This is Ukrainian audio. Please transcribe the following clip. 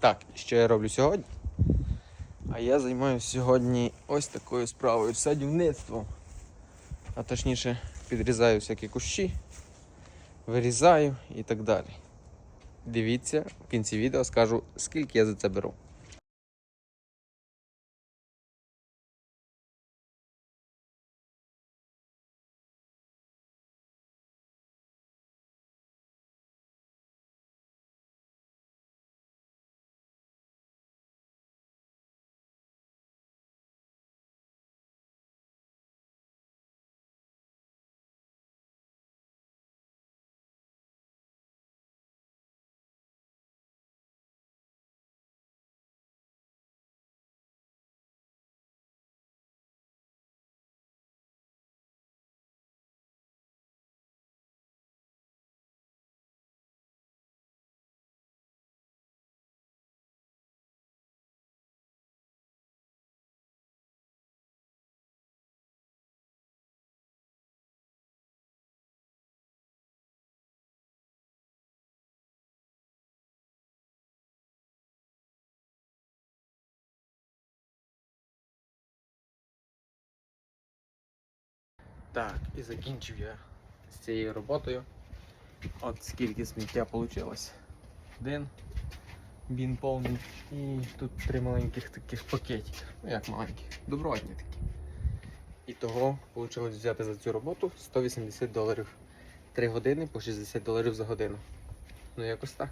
Так, що я роблю сьогодні? А я займаюся сьогодні ось такою справою садівництвом. А точніше, підрізаю всякі кущі, вирізаю і так далі. Дивіться, в кінці відео скажу, скільки я за це беру. Так, і закінчив я з цією роботою. От скільки сміття вийшло. Один він повний і тут три маленьких таких пакетів. Ну як маленьких, добротні такі. І того вийшло взяти за цю роботу 180 доларів. 3 години по 60 доларів за годину. Ну якось так.